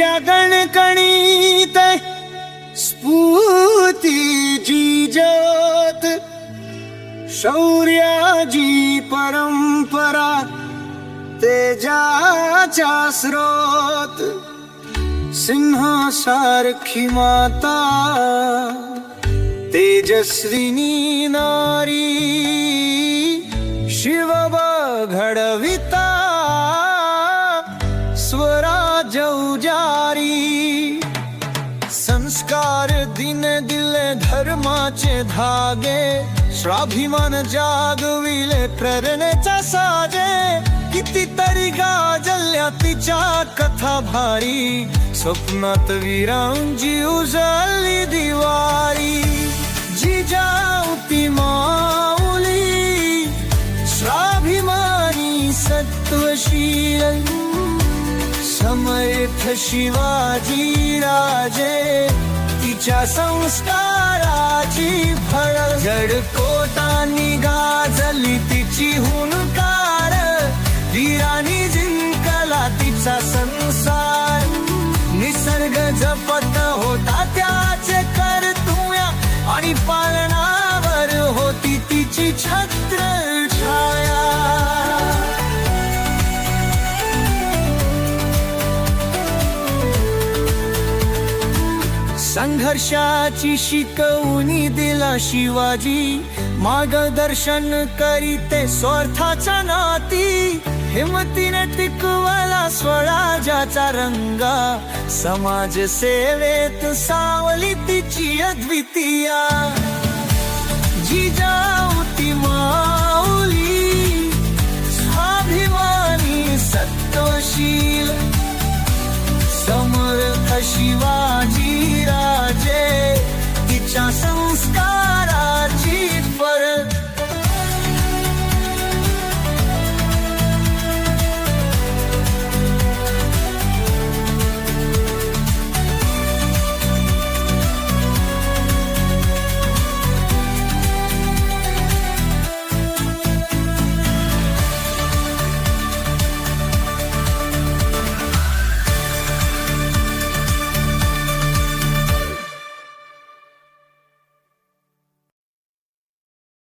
निघ्या गणकणीत स्फूर्तीची ज्योत शौर्याजी परंपरा तेजाचा स्रोत सिंहासारखी माता तेजस्विनी नारी शिव घडविता स्वराज्य जारी संस्कार दिन दिले धर्माचे धागे। स्वाभिमान जागविले प्रेरणेचा साजे। कितीतरी गाजल्या तिच्या कथा भारी। स्वप्नात वीरांची उजळली दिवारी जिजाऊती माऊली। स्वाभिमानी सत्वशील। समर्थ शिवाजी राजे तिच्या संस्काराची फळ जडकोटांनी गाजली ती. संघर्षाची शिकवणी दिला शिवाजी. मार्गदर्शन करीते स्वार्थाच्या नाती. हिमतीने टिकवला स्वराजाचा रंगा. समाज सेवेत सावली तिची अद्वितीया. जिजाऊती माऊली स्वाभिमानी सत्वशील. समर शिवाजी राजे।